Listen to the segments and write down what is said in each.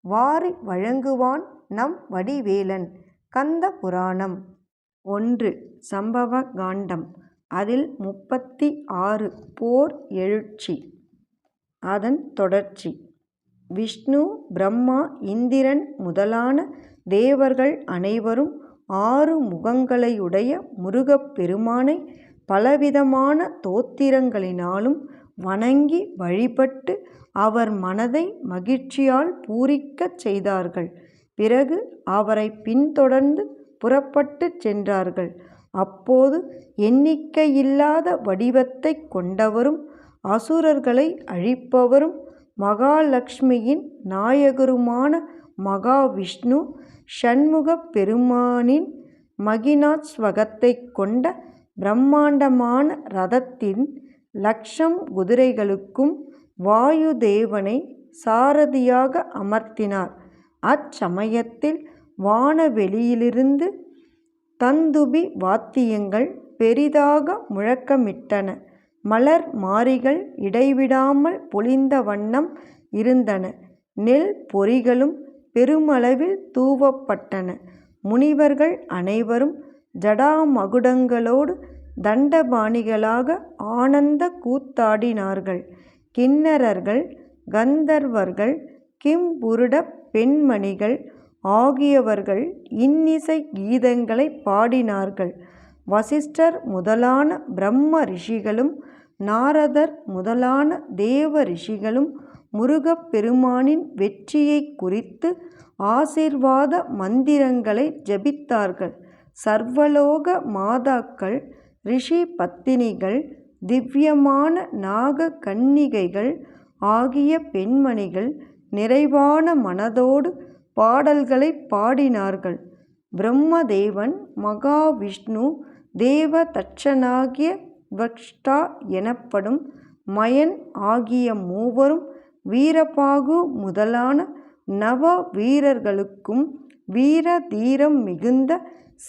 வாரி வழங்குவான் நம் வடிவேலன். கந்த புராணம். ஒன்று சம்பவ காண்டம். அதில் முப்பத்தி ஆறு போர் எழுச்சி. அதன் தொடர்ச்சி. விஷ்ணு பிரம்மா இந்திரன் முதலான தேவர்கள் அனைவரும் ஆறு முகங்களையுடைய முருகப் பெருமானை பலவிதமான தோத்திரங்களினாலும் வணங்கி வழிபட்டு அவர் மனதை மகிழ்ச்சியால் பூரிக்கச் செய்தார்கள். பிறகு அவரை பின்தொடர்ந்து புறப்பட்டு சென்றார்கள். அப்போது எண்ணிக்கையில்லாத வடிவத்தைக் கொண்டவரும் அசுரர்களை அழிப்பவரும் மகாலட்சுமியின் நாயகருமான மகாவிஷ்ணு ஷண்முகப் பெருமானின் மகினாஸ்வகத்தை கொண்ட பிரம்மாண்டமான ரதத்தின் லக்ஷம் குதிரைகளுக்கும் வாயுதேவனை சாரதியாக அமர்த்தினார். அச்சமயத்தில் வானவெளியிலிருந்து தந்துபி வாத்தியங்கள் பெரிதாக முழக்கமிட்டன. மலர் மாரிகள் இடைவிடாமல் பொழிந்த வண்ணம் இருந்தன. நெல் பொறிகளும் பெருமளவில் தூவப்பட்டன. முனிவர்கள் அனைவரும் ஜடாமகுடங்களோடு தண்டபாணிகளாக ஆனந்த கூத்தாடினார்கள். கின்னரர்கள் கந்தர்வர்கள் கிம்புருடப் பெண்மணிகள் ஆகியவர்கள் இன்னிசை கீதங்களை பாடினார்கள். வசிஷ்டர் முதலான பிரம்ம ரிஷிகளும் நாரதர் முதலான தேவ ரிஷிகளும் முருகப்பெருமானின் வெற்றியை குறித்து ஆசீர்வாத மந்திரங்களை ஜபித்தார்கள். சர்வலோக மாதாக்கள் ரிஷி பத்தினிகள் திவ்யமான நாக கன்னிகைகள் ஆகிய பெண்மணிகள் நிறைவான மனதோடு பாடல்களை பாடினார்கள். பிரம்மதேவன் மகாவிஷ்ணு தேவ தட்சனாகிய வக்ஷ்டா எனப்படும் மயன் ஆகிய மூவரும் வீரபாகு முதலான நவ வீரர்களுக்கும் வீர தீரம் மிகுந்த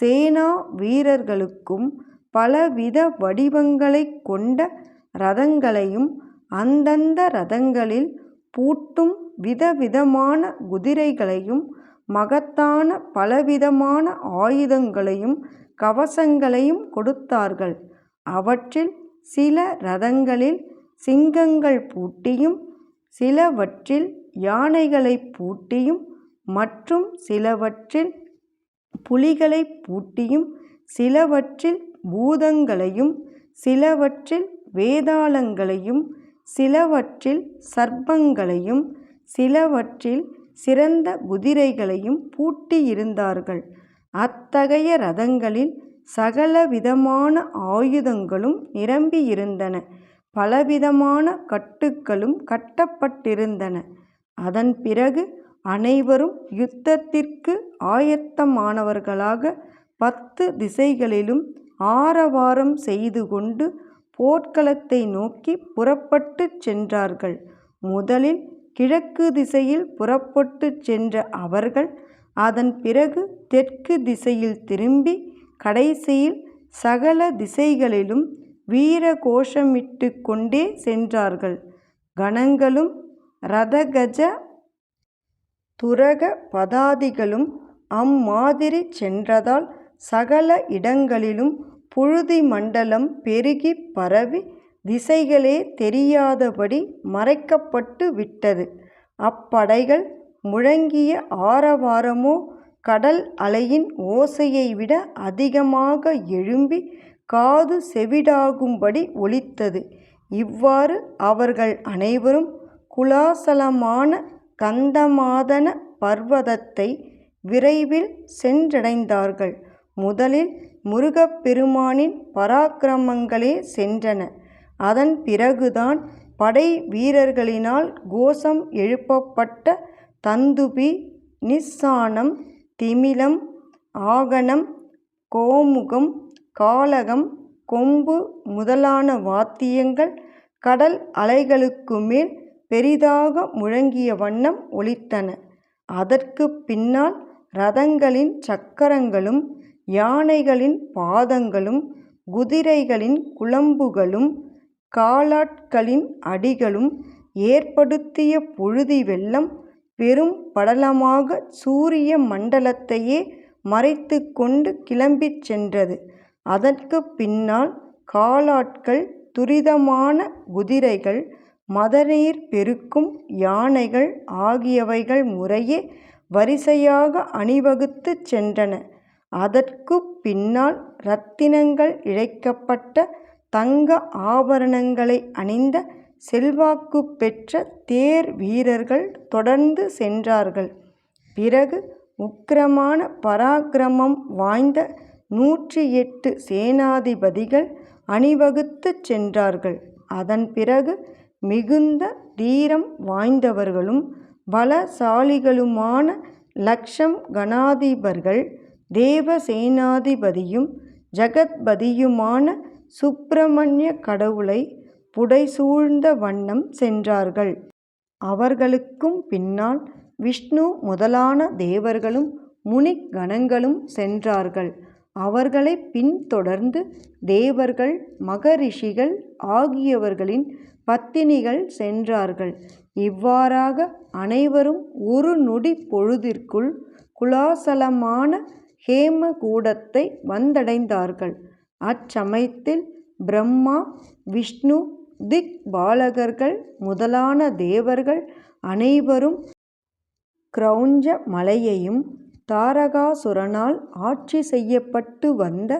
சேனா வீரர்களுக்கும் பலவித வடிவங்களைக் கொண்ட ரதங்களையும் அந்தந்த ரதங்களில் பூட்டும் விதவிதமான குதிரைகளையும் மகத்தான பலவிதமான ஆயுதங்களையும் கவசங்களையும் கொடுத்தார்கள். அவற்றில் சில ரதங்களில் சிங்கங்கள் பூட்டியும் சிலவற்றில் யானைகளை பூட்டியும் மற்றும் சிலவற்றில் புலிகளை பூட்டியும் சிலவற்றில் பூதங்களையும் சிலவற்றில் வேதாளங்களையும் சிலவற்றில் சர்ப்பங்களையும் சிலவற்றில் சிறந்த குதிரைகளையும் பூட்டியிருந்தார்கள். அத்தகைய ரதங்களில் சகலவிதமான ஆயுதங்களும் நிரம்பியிருந்தன. பலவிதமான கட்டுக்களும் கட்டப்பட்டிருந்தன. அதன் பிறகு அனைவரும் யுத்தத்திற்கு ஆயத்தமானவர்களாக பத்து திசைகளிலும் ஆரவாரம் செய்து கொண்டு போர்க்களத்தை நோக்கி புறப்பட்டு சென்றார்கள். முதலில் கிழக்கு திசையில் புறப்பட்டு சென்ற அவர்கள் அதன் பிறகு தெற்கு திசையில் திரும்பி கடைசியில் சகல திசைகளிலும் வீர கோஷமிட்டு கொண்டே சென்றார்கள். கணங்களும் ரதகஜ துரக பதாதிகளும் அம்மாதிரி சென்றதால் சகல இடங்களிலும் புழுதி மண்டலம் பெருகி பரவி திசைகளே தெரியாதபடி மறைக்கப்பட்டு விட்டது. அப்படைகள் முழங்கிய ஆரவாரமோ கடல் அலையின் ஓசையை விட அதிகமாக எழும்பி காது செவிடாகும்படி ஒலித்தது. இவ்வாறு அவர்கள் அனைவரும் குலாசலமான கந்தமாதன பர்வதத்தை விரைவில் சென்றடைந்தார்கள். முதலில் முருகப்பெருமானின் பராக்கிரமங்களே சென்றன அதன் பிறகுதான் படை வீரர்களினால் கோஷம் எழுப்பப்பட்ட தந்துபி நிஸ்ஸானம் திமிலம் ஆகனம் கோமுகம் காளகம் கொம்பு முதலான வாத்தியங்கள் கடல் அலைகளுக்கு மேல் பெரிதாக முழங்கிய வண்ணம் ஒலித்தன. அதற்கு பின்னால் ரதங்களின் சக்கரங்களும் யானைகளின் பாதங்களும் குதிரைகளின் குளம்புகளும் காலாட்களின் அடிகளும் ஏற்படுத்திய புழுதி வெள்ளம் பெரும் படலமாக சூரிய மண்டலத்தையே மறைத்து கொண்டு கிளம்பிச் சென்றது. அதற்குப் பின்னால் காலாட்கள் துரிதமான குதிரைகள் மதநீர் பெருக்கும் யானைகள் ஆகியவைகள் முறையே வரிசையாக அணிவகுத்துச் சென்றன. அதற்கு பின்னால் இரத்தினங்கள் இழைக்கப்பட்ட தங்க ஆபரணங்களை அணிந்த செல்வாக்கு பெற்ற தேர் வீரர்கள் தொடர்ந்து சென்றார்கள். பிறகு உக்கிரமான பராக்கிரமம் வாய்ந்த நூற்றி எட்டு சேனாதிபதிகள் அணிவகுத்துச் சென்றார்கள். அதன் பிறகு மிகுந்த தீரம் வாய்ந்தவர்களும் பலசாலிகளுமான லக்ஷம் கணாதிபர்கள் தேவசேனாதிபதியும் ஜகத்பதியுமான சுப்பிரமணிய கடவுளை புடைசூழ்ந்த வண்ணம் சென்றார்கள். அவர்களுக்கும் பின்னால் விஷ்ணு முதலான தேவர்களும் முனிக்கணங்களும் சென்றார்கள். அவர்களை பின்தொடர்ந்து தேவர்கள் மகரிஷிகள் ஆகியவர்களின் பத்தினிகள் சென்றார்கள். இவ்வாறாக அனைவரும் ஒரு நொடி பொழுதிற்குள் குலாசலமான ஹேமகூடத்தை வந்தடைந்தார்கள். அச்சமயத்தில் பிரம்மா விஷ்ணு திக்பாலகர்கள் முதலான தேவர்கள் அனைவரும் கிரௌஞ்ச மலையையும் தாரகாசுரனால் ஆட்சி செய்யப்பட்டு வந்த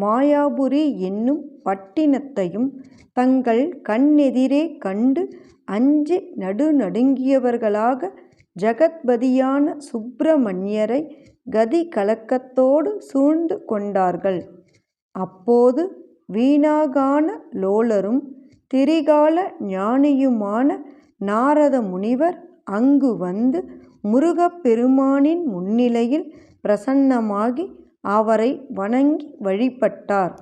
மாயாபுரி என்னும் பட்டினத்தையும் தங்கள் கண்ணெதிரே கண்டு அஞ்சி நடுநடுங்கியவர்களாக ஜகத்பதியான சுப்பிரமணியரை கதி கலக்கத்தோடு சூழ்ந்து கொண்டார்கள். அப்போது வீணாகான லோலரும் திரிகால ஞானியுமான நாரத முனிவர் அங்கு வந்து முருகப்பெருமானின் முன்னிலையில் பிரசன்னமாகி அவரை வணங்கி வழிபட்டார்.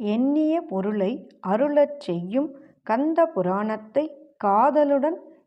எண்ணிய பொருளை அருளச் செய்யும் கந்த புராணத்தை காதலுடன்